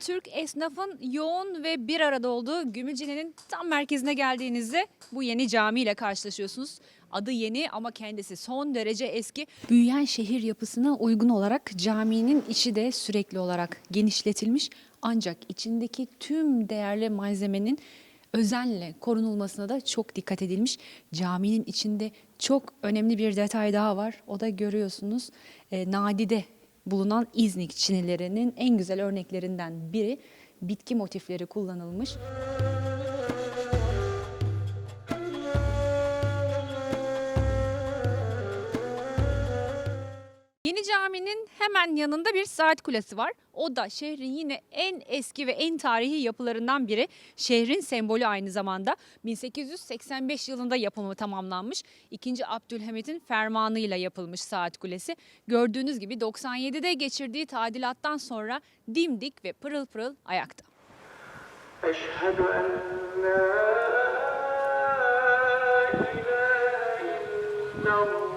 Türk esnafın yoğun ve bir arada olduğu Gümülcine'nin tam merkezine geldiğinizde bu yeni camiyle karşılaşıyorsunuz. Adı yeni ama kendisi son derece eski. Büyüyen şehir yapısına uygun olarak caminin içi de sürekli olarak genişletilmiş. Ancak içindeki tüm değerli malzemenin özenle korunulmasına da çok dikkat edilmiş. Caminin içinde çok önemli bir detay daha var. O da görüyorsunuz e, nadide bulunan İznik çinilerinin en güzel örneklerinden biri bitki motifleri kullanılmış. Yeni caminin hemen yanında bir saat kulesi var. O da şehrin yine en eski ve en tarihi yapılarından biri. Şehrin sembolü aynı zamanda. 1885 yılında yapımı tamamlanmış. 2. Abdülhamit'in fermanıyla yapılmış saat kulesi. Gördüğünüz gibi 97'de geçirdiği tadilattan sonra dimdik ve pırıl pırıl ayakta. Eşhedü en ilahe illallah